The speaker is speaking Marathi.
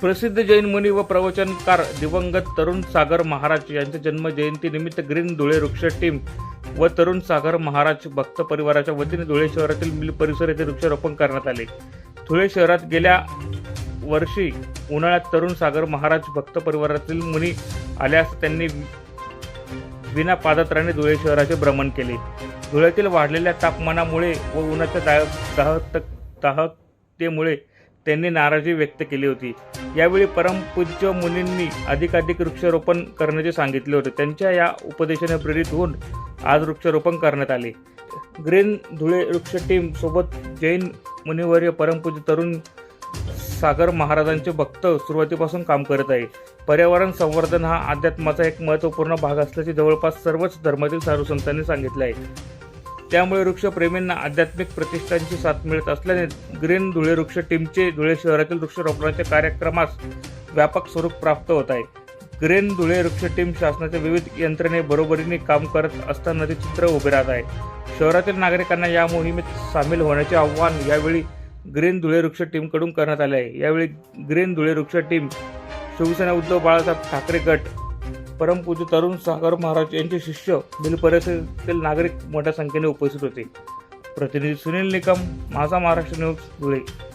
प्रसिद्ध जैन मुनी व प्रवचनकार दिवंगत तरुण सागर महाराज यांच्या जन्म जयंतीनिमित्त ग्रीन धुळे वृक्ष टीम व तरुण सागर महाराज भक्त परिवाराच्या वतीने धुळे शहरातील मिल परिसर येथे वृक्षारोपण करण्यात आले. धुळे शहरात गेल्या वर्षी उन्हाळ्यात तरुण सागर महाराज भक्त परिवारातील मुनी आल्यास त्यांनी विना पादत्राने धुळे शहराचे भ्रमण केले. धुळ्यातील वाढलेल्या तापमानामुळे व उन्हाच्या दाह दाहक दाहकतेमुळे त्यांनी नाराजी व्यक्त केली होती. यावेळी परमपूज्य मुनींनी अधिकाधिक वृक्षारोपण करण्याचे सांगितले होते. त्यांच्या या उपदेशाने प्रेरित होऊन आज वृक्षारोपण करण्यात आले. ग्रीन धुळे वृक्ष टीम सोबत जैन मुनिवर्य परमपूज्य तरुण सागर महाराजांचे भक्त सुरुवातीपासून काम करत आहे. पर्यावरण संवर्धन हा अध्यात्माचा एक महत्त्वपूर्ण भाग असल्याचे जवळपास सर्वच धर्मातील साधू संतांनी सांगितले आहे. त्यामुळे वृक्षप्रेमींना आध्यात्मिक प्रतिष्ठांची साथ मिळत असल्याने ग्रीन धुळे वृक्ष टीमचे धुळे शहरातील वृक्षारोपणाच्या कार्यक्रमास व्यापक स्वरूप प्राप्त होत आहे. ग्रीन धुळे वृक्ष टीम शासनाच्या विविध यंत्रणे बरोबरीने काम करत असताना ते चित्र उभे राहत आहे. शहरातील नागरिकांना या मोहिमेत सामील होण्याचे आव्हान यावेळी ग्रीन धुळे वृक्ष टीमकडून करण्यात आले आहे. यावेळी ग्रीन धुळे वृक्ष टीम शिवसेना उद्धव बाळासाहेब ठाकरे गट परमपूज्य तरुण सागर महाराज यांचे शिष्य बिलपरिसरातील नागरिक मोठ्या संख्येने उपस्थित होते. प्रतिनिधी सुनील निकम माझा महाराष्ट्र न्यूज धुळे.